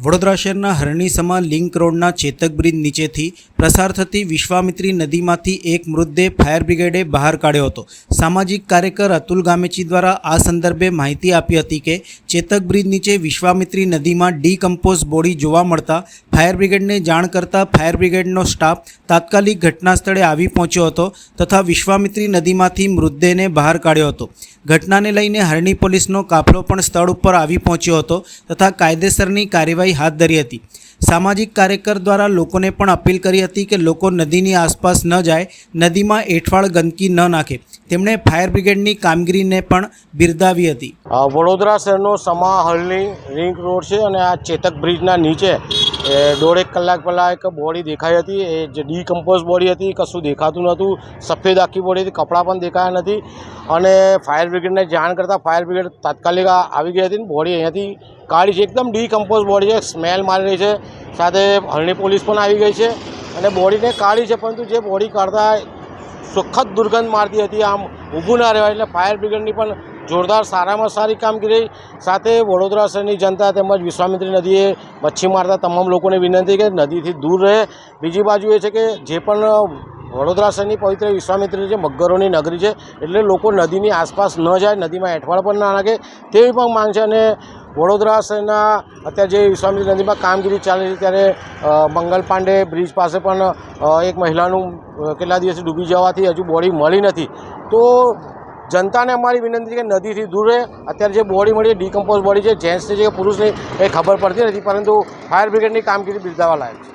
વડોદરા શહેરના હરણીસમા લિંક રોડના ચેતક બ્રિજ નીચેથી પ્રસાર થતી વિશ્વામિત્રી નદીમાંથી એક મૃતદેહ ફાયર બ્રિગેડે બહાર કાઢ્યો હતો. સામાજિક કાર્યકર અતુલ ગામેચી દ્વારા આ સંદર્ભે માહિતી આપી હતી કે, ચેતક બ્રિજ નીચે વિશ્વામિત્રી નદીમાં ડીકમ્પોઝ બોડી જોવા મળતા ફાયર બ્રિગેડને જાણ કરતા ફાયર બ્રિગેડનો સ્ટાફ તાત્કાલિક ઘટના સ્થળે આવી પહોંચ્યો હતો તથા વિશ્વામિત્રી નદીમાંથી મૃતદેહને બહાર કાઢ્યો હતો. ઘટનાને લઈને હરણી પોલીસનો કાફલો પણ સ્થળ ઉપર આવી પહોંચ્યો હતો તથા કાયદેસરની કાર્યવાહી હાથ ધરી હતી. સામાજિક કાર્યકર દ્વારા લોકોને પણ અપીલ કરી હતી કે લોકો નદીની આસપાસ ન જાય, નદીમાં એઠવાડ ગંદકી ન નાખે. તેમણે ફાયર બ્રિગેડની કામગીરીને પણ બિરદાવી હતી. વડોદરા શહેરનો સમા હલની રિંગ રોડ છે અને આ ચેતક બ્રિજના નીચે એ દોઢેક કલાક પહેલાં એક બોડી દેખાઈ હતી. એ જે ડીકમ્પોઝ બોડી હતી કશું દેખાતું નહોતું. સફેદ આખી બોડી હતી, કપડાં પણ દેખાયા નથી. અને ફાયર બ્રિગેડને જાણ કરતાં ફાયર બ્રિગેડ તાત્કાલિક આવી ગઈ હતી ને બોડી અહીંયાથી કાઢી છે, એકદમ ડીકમ્પોઝ બોડી છે, સ્મેલ મારી રહી છે. સાથે હરણી પોલીસ પણ આવી ગઈ છે. અને બોડીને કાઢી છે, પરંતુ જે બોડી કાઢતા સુખદ દુર્ગંધ મારતી હતી. આમ ઊભું ના રહેવાય એટલે ફાયર બ્રિગેડની પણ જોરદાર સારામાં સારી કામગીરી સાથે વડોદરા શહેરની જનતા તેમજ વિશ્વામિત્રી નદીએ મચ્છી મારતા તમામ લોકોને વિનંતી કે નદીથી દૂર રહે. બીજી બાજુ એ છે કે જે પણ વડોદરા શહેરની પવિત્ર વિશ્વામિત્રી છે મગરોની નગરી છે, એટલે લોકો નદીની આસપાસ ન જાય, નદીમાં એઠવાડ પણ ના નાખે તેવી પણ માંગ છે અને વડોદરા શહેરના અત્યારે જે વિશ્વામિત્રી નદીમાં કામગીરી ચાલી છે ત્યારે મંગલ પાંડે બ્રિજ પાસે પણ એક મહિલાનું કેટલા દિવસે ડૂબી જવાથી હજુ બોડી મળી નથી. તો જનતાને અમારી વિનંતી કે નદીથી દૂર રહે. અત્યારે જે બોડી મળી ડીકમ્પોઝ બોડી છે, જેન્ટ્સની છે કે પુરુષની, એ ખબર પડતી નથી, પરંતુ ફાયર બ્રિગેડની કામગીરી બિરદાવા લાયક છે.